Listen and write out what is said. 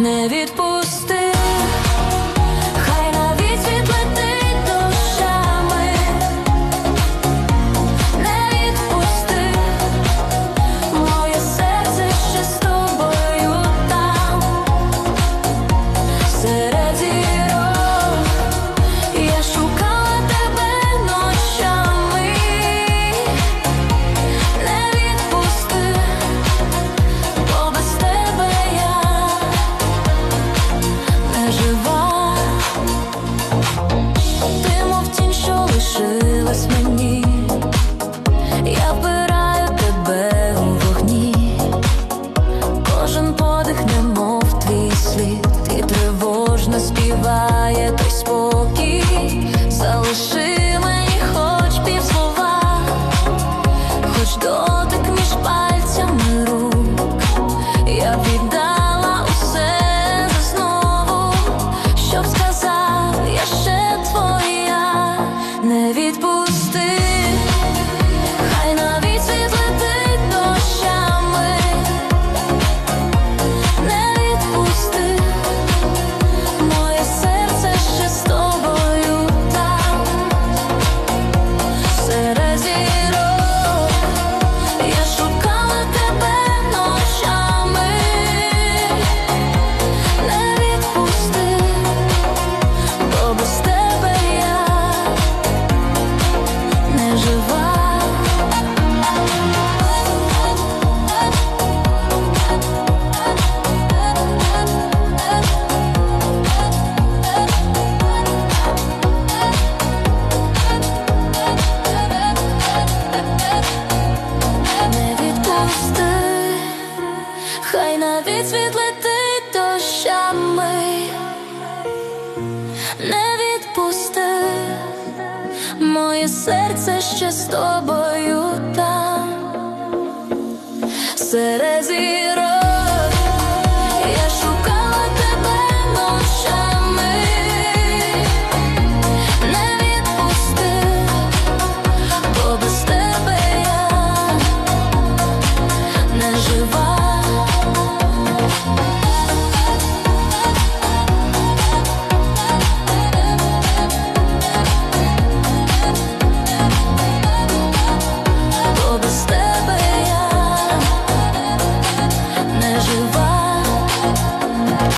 Never. кожен подих, немов твій слід, і тривожно співає той спор. хай навіть світ летить дощами, не відпусти моє серце ще з тобою там серед.